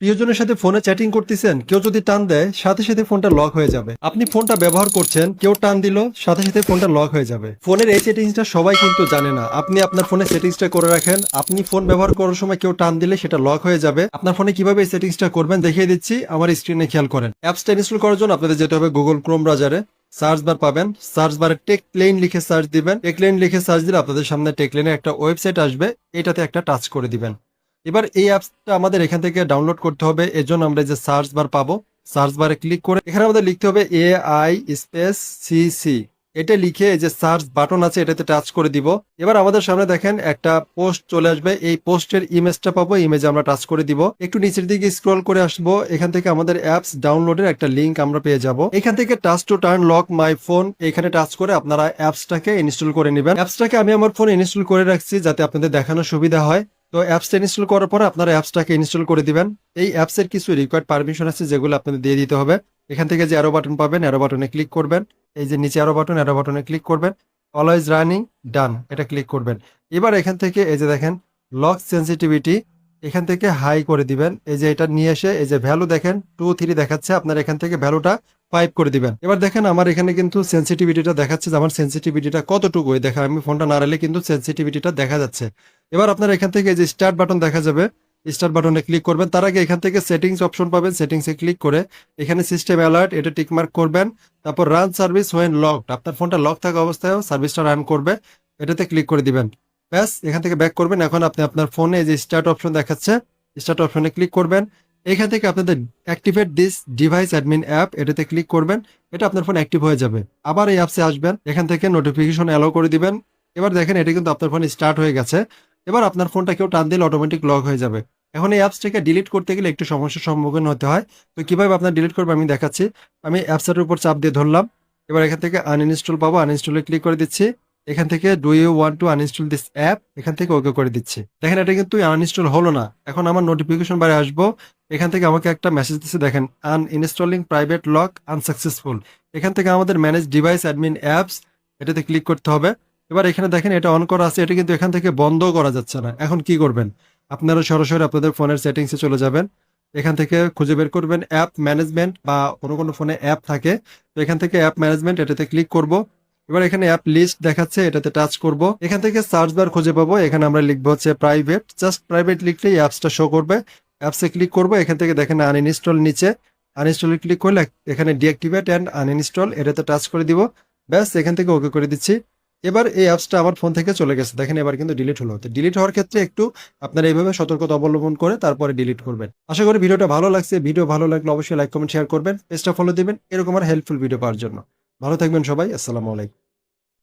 প্রিয়জনের সাথে ফোনে চ্যাটিং করতেছেন, কেউ যদি টান দেয়, সাথে সাথে ফোনটা লক হয়ে যাবে। আপনি ফোনটা ব্যবহার করছেন, কেউ টান দিল, সাথে সাথে ফোনটা লক হয়ে যাবে। ফোনের এই সেটিংসটা সবাই কিন্তু জানে না। আপনি আপনার ফোনে সেটিংসটা করে রাখেন। আপনি ফোন ব্যবহার করার সময় কেউ টান দিলে সেটা লক হয়ে যাবে। আপনার ফোনে কীভাবে এই সেটিংসটা করবেন দেখিয়ে দিচ্ছি। আমার স্ক্রিনে খেয়াল করেন। অ্যাপসটা ইনস্টল করার জন্য আপনাদের যেতে হবে গুগল ক্রোম ব্রাউজারে সার্চ বার পাবেন। সার্চ বারে টেক প্লেন লিখে সার্চ দিবেন। টেক প্লেন লিখে সার্চ দিলে আপনাদের সামনে টেক প্লেনের একটা ওয়েবসাইট আসবে। এটাতে একটা টাচ করে দিবেন। এবার এই অ্যাপসটা আমাদের এখান থেকে ডাউনলোড করতে হবে। এর জন্য আমরা যে সার্চ বার পাবো। সার্চ বারে ক্লিক করে এখানে আমাদের লিখতে হবে A I space C C এটা লিখে এই যে সার্চ বাটন আছে, এটাতে টাচ করে দিব। এবার আমাদের সামনে দেখেন একটা পোস্ট চলে আসবে। এই পোস্টের ইমেজটা পাবো, ইমেজে আমরা টাচ করে দিব। একটু নিচের দিকে স্ক্রল করে আসব। এখান থেকে আমাদের অ্যাপস ডাউনলোডের একটা লিংক আমরা পেয়ে যাব। এখান থেকে touch to turn lock my phone, এখানে টাচ করে আপনারা অ্যাপসটাকে ইনস্টল করে নেবেন। অ্যাপসটাকে আমি আমার ফোন ইনস্টল করে রাখছি যাতে আপনাদের দেখানোর সুবিধা হয়। তো অ্যাপসটা ইনস্টল করার পরে আপনারা অ্যাপসটাকে ইনস্টল করে দিবেন। এই অ্যাপসের কিছু রিকোয়ার্ড পারমিশন আছে যেগুলো আপনাদের দিয়ে দিতে হবে। এখান থেকে যে অ্যারো বাটন পাবেন অ্যারো বাটনে ক্লিক করবেন। এই যে নিচে অ্যারো বাটন অ্যারো বাটনে ক্লিক করবেন। অলওয়েজ রানিং ডান এটা ক্লিক করবেন। এবার এখান থেকে, এই যে দেখেন লক সেন্সিটিভিটি এখান থেকে হাই করে দিবেন। এই যে এটা নিয়ে এসে, এই যে ভ্যালু দেখেন টু থ্রি দেখাচ্ছে, আপনার এখান থেকে ভ্যালুটা ফাইভ করে দিবেন। এবার দেখেন, আমার এখানে কিন্তু সেন্সিটিভিটিটা দেখাচ্ছে যে আমার সেন্সিটিভিটিটা কতটুকু? দেখা আমি ফোনটা না নাড়ালে কিন্তু সেন্সিটিভিটিটা দেখা যাচ্ছে। এবার আপনার এখান থেকে যে স্টার্ট বাটন দেখা যাবে স্টার্ট বাটনে ক্লিক করবেন। তার আগে এখান থেকে সেটিংস অপশন পাবেন। সেটিংসে ক্লিক করে এখানে সিস্টেম অ্যালার্ট এটা টিকমার্ক করবেন। তারপর রান সার্ভিস হোয়েন লকড আপনার ফোনটা লক থাকা অবস্থায়ও সার্ভিসটা রান করবে। এটাতে ক্লিক করে দিবেন। ব্যাস, এখান থেকে ব্যাক করবেন। এখন আপনি আপনার ফোনে যে স্টার্ট অপশন দেখাচ্ছে স্টার্ট অপশনে ক্লিক করবেন। এখান থেকে আপনাদের activate this device admin app এটাতে ক্লিক করবেন। এটা আপনার ফোন অ্যাক্টিভ হয়ে যাবে। আবার এই অ্যাপসে আসবেন। এখান থেকে নোটিফিকেশন অ্যালো করে দিবেন। এবার দেখেন, এটা কিন্তু আপনার ফোন স্টার্ট হয়ে গেছে। এবার আপনার ফোনটা কেউ টান দিলে অটোমেটিক লক হয়ে যাবে। এখন এই অ্যাপসটাকে ডিলিট করতে গেলে একটু সমস্যার সম্মুখীন হতে হয়। তো কীভাবে আপনার ডিলিট করবে আমি দেখাচ্ছি। আমি অ্যাপসের উপর চাপ দিয়ে ধরলাম। এবার এখান থেকে আনইনস্টল পাবো। আনইনস্টলে ক্লিক করে দিচ্ছি। এখান থেকে do you want to uninstall this app এখান থেকে ওকে করে দিচ্ছি। দেখেন এটা কিন্তু আনইনস্টল হলো না। এখন আমার নোটিফিকেশন বারে আসব। এখান থেকে আমাকে একটা মেসেজ দিচ্ছে, দেখেন uninstalling private lock unsuccessful এখান থেকে আমাদের ম্যানেজ ডিভাইস অ্যাডমিন অ্যাপস এটাতে ক্লিক করতে হবে। এবার এখানে দেখেন এটা অন করা আছে, এটা কিন্তু এখান থেকে বন্ধ করা যাচ্ছে না। এখন কি করবেন? আপনারা সরাসরি আপনাদের ফোনের সেটিংসে চলে যাবেন। এখান থেকে খুঁজে বের করবেন অ্যাপ ম্যানেজমেন্ট বা কোনো কোনো ফোনে অ্যাপ থাকে। তো এখান থেকে অ্যাপ ম্যানেজমেন্ট এটাতে ক্লিক করব। এবার এখানে অ্যাপ লিস্ট দেখাচ্ছে, এটাতে টাচ করব। এখান থেকে সার্চ বার খুঁজে পাবো। এখানে আমরা লিখব হচ্ছে প্রাইভেট জাস্ট প্রাইভেট লিখলেই অ্যাপসটা শো করবে। অ্যাপসে ক্লিক করব। এখান থেকে দেখেন আনইনস্টল নিচে। আনইনস্টলে ক্লিক করলে এখানে ডিঅ্যাক্টিভেট অ্যান্ড আনইনস্টল এটাতে টাচ করে দিব। ব্যাস, এখান থেকে ওকে করে দিচ্ছি। এবার এই অ্যাপসটা আমার ফোন থেকে চলে গেছে। দেখেন এবার কিন্তু ডিলিট হলো। ডিলিট হওয়ার ক্ষেত্রে একটু আপনারা এইভাবে সতর্কতা অবলম্বন করে তারপরে ডিলিট করবেন। আশা করি ভিডিওটা ভালো লাগছে। ভিডিও ভালো লাগলে অবশ্যই লাইক কমেন্ট শেয়ার করবেন। পেজটা ফলো দেবেন। এরকম আর হেল্পফুল ভিডিও পাওয়ার জন্য। ভালো থাকবেন সবাই। আসসালামু আলাইকুম।